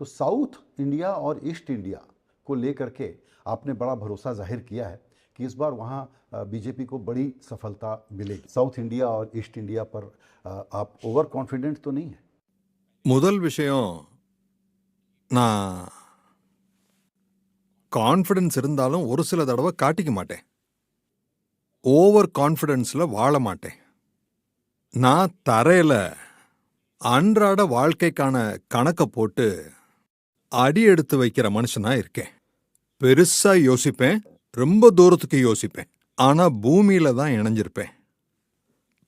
तो south India और east India को लेकर के आपने बड़ा भरोसा जाहिर किया है कि इस बार वहाँ बीजेपी को बड़ी सफलता मिलेगी साउथ इंडिया और ईस्ट इंडिया पर अ, आप ओवर कॉन्फिडेंट तो नहीं है முதல் விஷயம் நான் கான்ஃபிடன்ஸ் இருந்தாலும் ஒரு சில தடவை காட்டிக்க மாட்டேன் ஓவர் கான்ஃபிடன்ஸில் வாழ மாட்டேன் நான் தரையில் அன்றாட வாழ்க்கைக்கான கணக்கை போட்டு அடி எடுத்து வைக்கிற மனுஷனா இருக்கேன். பெருசா யோசிப்பேன் ரொம்ப தூரத்துக்கு யோசிப்பேன். ஆனா பூமியில தான் இணைஞ்சிருப்பேன்.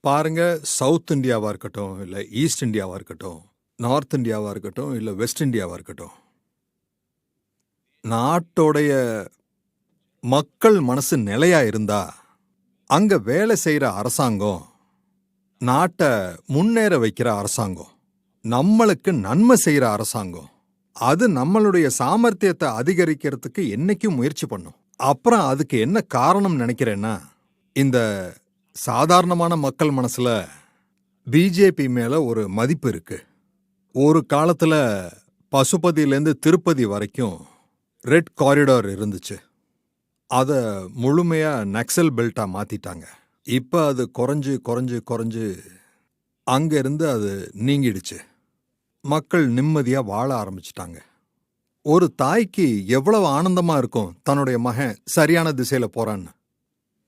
பாருங்க சவுத் இந்தியாவா இருக்கட்டும் இல்ல ஈஸ்ட் இந்தியாவா இருக்கட்டும் நார்த் இந்தியாவா இருக்கட்டும் இல்ல வெஸ்ட் இந்தியாவா இருக்கட்டும். நாட்டோடைய மக்கள் மனசு நிலையா இருந்தா அங்க வேலை செய்யற அரசாங்கம் நாட்டை முன்னேற வைக்கிற அரசாங்கம் நம்மளுக்கு நன்மை செய்யற அரசாங்கம் அது நம்மளுடைய சாமர்த்தியத்தை அதிகரிக்கிறதுக்கு என்னைக்கும் முயற்சி பண்ணும். அப்புறம் அதுக்கு என்ன காரணம் நினைக்கிறேன்னா இந்த சாதாரணமான மக்கள் மனசுல பிஜேபி மேல ஒரு மதிப்பு இருக்கு. ஒரு காலத்துல பசுபதியிலேருந்து திருப்பதி வரைக்கும் ரெட் காரிடார் இருந்துச்சு. அதை முழுமையாக நக்சல் பெல்ட்டாக மாற்றிட்டாங்க இப்போ அது குறைஞ்சு குறைஞ்சு குறைஞ்சு அங்கேருந்து அது நீங்கிடுச்சு. மக்கள் நிம்மதியா வாழ ஆரம்பிச்சிட்டாங்க. ஒரு தாய்க்கு எவ்வளவு ஆனந்தமா இருக்கும் தன்னுடைய மகன் சரியான திசையில போறான்னு.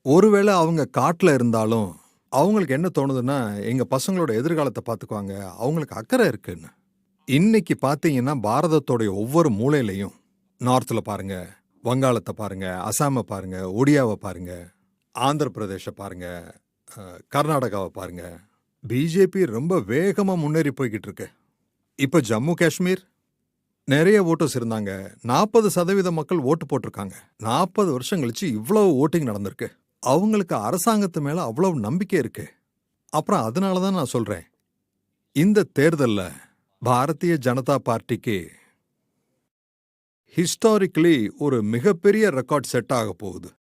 ஒருவேளை அவங்க காட்டுல இருந்தாலும் அவங்களுக்கு என்ன தோணுதுன்னா எங்க பசங்களோட எதிர்காலத்தை பார்த்துக்குவாங்க அவங்களுக்கு அக்கறை இருக்குன்னு. இன்னைக்கு பார்த்தீங்கன்னா பாரதத்தோடைய ஒவ்வொரு மூலையிலையும் நார்த்தில் பாருங்க வங்காளத்தை பாருங்க அசாமை பாருங்க ஒடியாவை பாருங்க ஆந்திர பிரதேச பாருங்க கர்நாடகாவை பாருங்க பிஜேபி ரொம்ப வேகமா முன்னேறி போய்கிட்டு இருக்கு. இப்ப ஜம்மு காஷ்மீர் நிறைய ஓட்டர்ஸ் இருந்தாங்க. நாற்பது சதவீத மக்கள் ஓட்டு போட்டிருக்காங்க. நாற்பது வருஷம் கழிச்சு இவ்வளவு ஓட்டிங் நடந்திருக்கு. அவங்களுக்கு அரசாங்கத்து மேல அவ்வளவு நம்பிக்கை இருக்கு. அப்புறம் அதனால தான் நான் சொல்றேன். இந்த தேர்தல்ல பாரதிய ஜனதா பார்ட்டிக்கு ஹிஸ்டாரிக்கலி ஒரு மிகப்பெரிய ரெக்கார்ட் செட் ஆக போகுது.